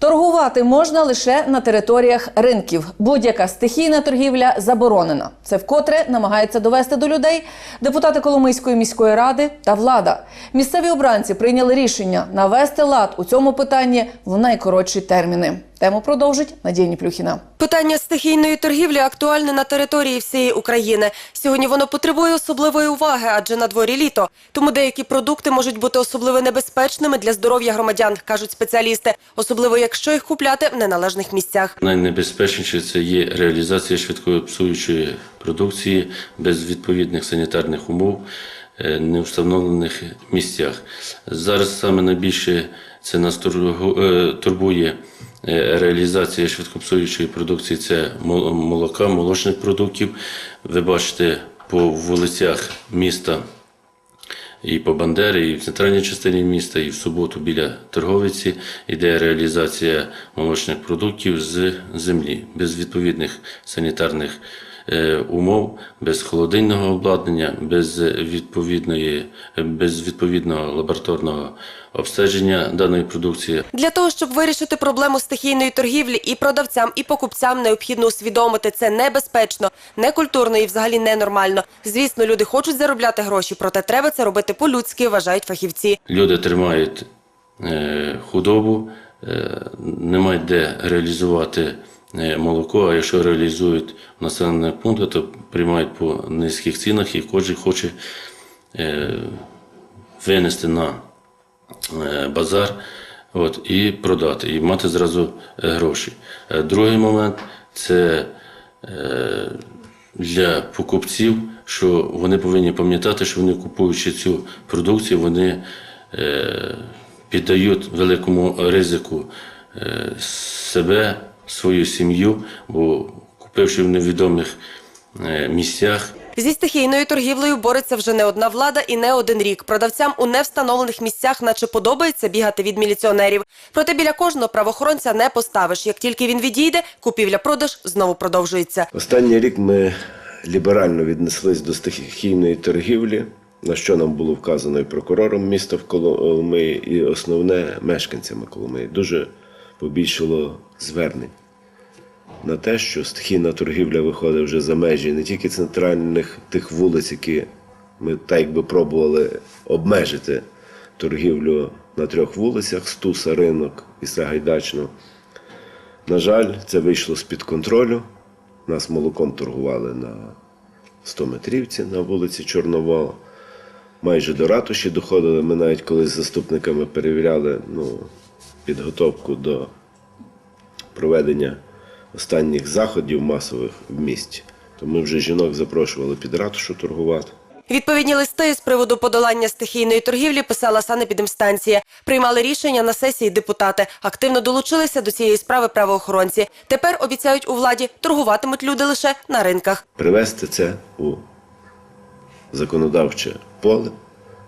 Торгувати можна лише на територіях ринків. Будь-яка стихійна торгівля заборонена. Це вкотре намагається довести до людей депутати Коломийської міської ради та влада. Місцеві обранці прийняли рішення навести лад у цьому питанні в найкоротші терміни. Тему продовжить Надія Ніплюхіна. Питання стихійної торгівлі актуальне на території всієї України. Сьогодні воно потребує особливої уваги, адже на дворі літо. Тому деякі продукти можуть бути особливо небезпечними для здоров'я громадян, кажуть спеціалісти, особливо якщо їх купляти в неналежних місцях. Найнебезпечніше це є реалізація швидкопсуючої продукції без відповідних санітарних умов, е, не встановлених місцях. Зараз саме найбільше це нас тургу- е, турбує реалізація швидкопсуючої продукції. Це мол- молока, молочних продуктів. Ви бачите по вулицях міста і по Бандери, і в центральній частині міста, і в суботу біля торговиці йде реалізація молочних продуктів з землі без відповідних санітарних е, умов, без холодильного обладнання, без відповідної, без відповідного лабораторного обстеження даної продукції. Для того, щоб вирішити проблему стихійної торгівлі і продавцям, і покупцям необхідно усвідомити це небезпечно, некультурно і взагалі ненормально. Звісно, люди хочуть заробляти гроші, проте треба це робити по-людськи, вважають фахівці. Люди тримають е, худобу, е, немає де реалізувати е, молоко, а якщо реалізують в населених пунктах, то приймають по низьких цінах і кожен хоче е, винести на е, базар от, і продати, і мати зразу е, гроші. Е, Другий момент це е, для покупців, що вони повинні пам'ятати, що вони купуючи цю продукцію, вони е, піддають великому ризику е, себе, свою сім'ю, бо купивши в невідомих е, місцях, Зі стихійною торгівлею бореться вже не одна влада і не один рік. Продавцям у невстановлених місцях, наче подобається бігати від міліціонерів. Проте біля кожного правоохоронця не поставиш. Як тільки він відійде, купівля-продаж знову продовжується. Останній рік ми ліберально віднеслись до стихійної торгівлі, на що нам було вказано і прокурором міста в Коломиї, і основне мешканцями Коломиї. Дуже побільшало звернень на те, що стихійна торгівля виходить вже за межі не тільки центральних тих вулиць, які ми так якби пробували обмежити торгівлю на трьох вулицях: Стуса, ринок і Сагайдачну. На жаль, це вийшло з-під контролю. Нас молоком торгували на 100 метрівці на вулиці Чорновола. Майже до ратуші доходили. Ми навіть коли з заступниками перевіряли ну, підготовку до проведення останніх заходів масових в місті. То ми вже жінок запрошували під ратушу торгувати. Відповідні листи з приводу подолання стихійної торгівлі писала санепідемстанція. Приймали рішення на сесії депутати. Активно долучилися до цієї справи правоохоронці. Тепер обіцяють у владі торгуватимуть люди лише на ринках. Привести це у законодавче поле,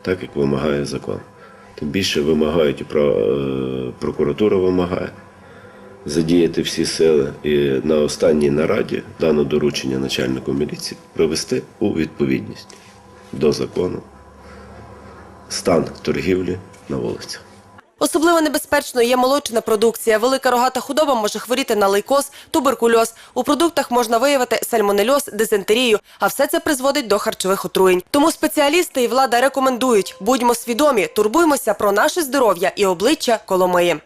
так як вимагає закон. Тим більше вимагають і про, е, прокуратура вимагає задіяти всі сили. І на останній нараді дано доручення начальнику міліції привести у відповідність до закону стан торгівлі на вулицях. Особливо небезпечною є молочна продукція. Велика рогата худоба може хворіти на лейкоз, туберкульоз. У продуктах можна виявити сальмонельоз, дизентерію, а все це призводить до харчових отруєнь. Тому спеціалісти і влада рекомендують: будьмо свідомі, турбуймося про наше здоров'я і обличчя Коломиї.